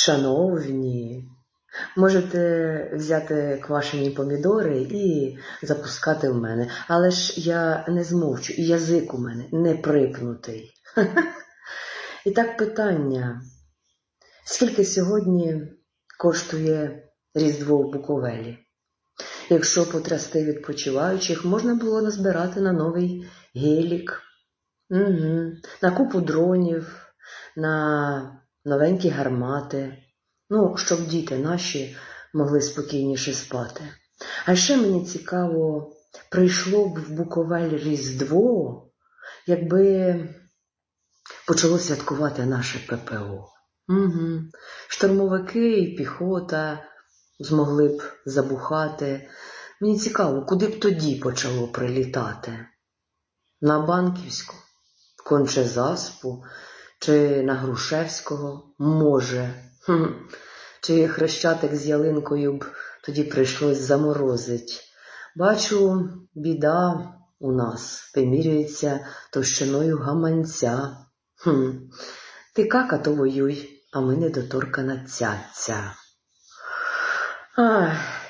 Шановні, можете взяти квашені помідори і запускати в мене, але ж я не змовчу, і язик у мене не припнутий. І так питання. Скільки сьогодні коштує Різдво в Буковелі? Якщо потрясти відпочиваючих, можна було назбирати на новий гелік, угу. на купу дронів, на новенькі гармати, ну, щоб діти наші могли спокійніше спати. А ще мені цікаво, прийшло б в Буковель Різдво, якби почало святкувати наше ППО. Угу. Штурмовики і піхота змогли б забухати. Мені цікаво, куди б тоді почало прилітати? На Банківську, Кончезаспу чи на Грушевського? Може. Хм. Чи хрещатик з ялинкою б тоді прийшлось заморозить. Бачу, біда у нас вимірюється товщиною гаманця. Хм. Ти кака, то воюй, а ми недоторкана цяця.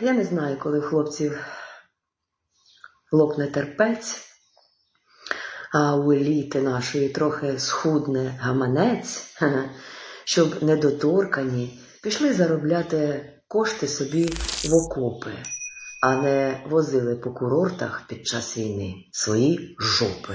Я не знаю, коли хлопців лопне терпець, а у еліти нашої трохи схудне гаманець, щоб недоторкані пішли заробляти кошти собі в окопи, а не возили по курортах під час війни свої жопи.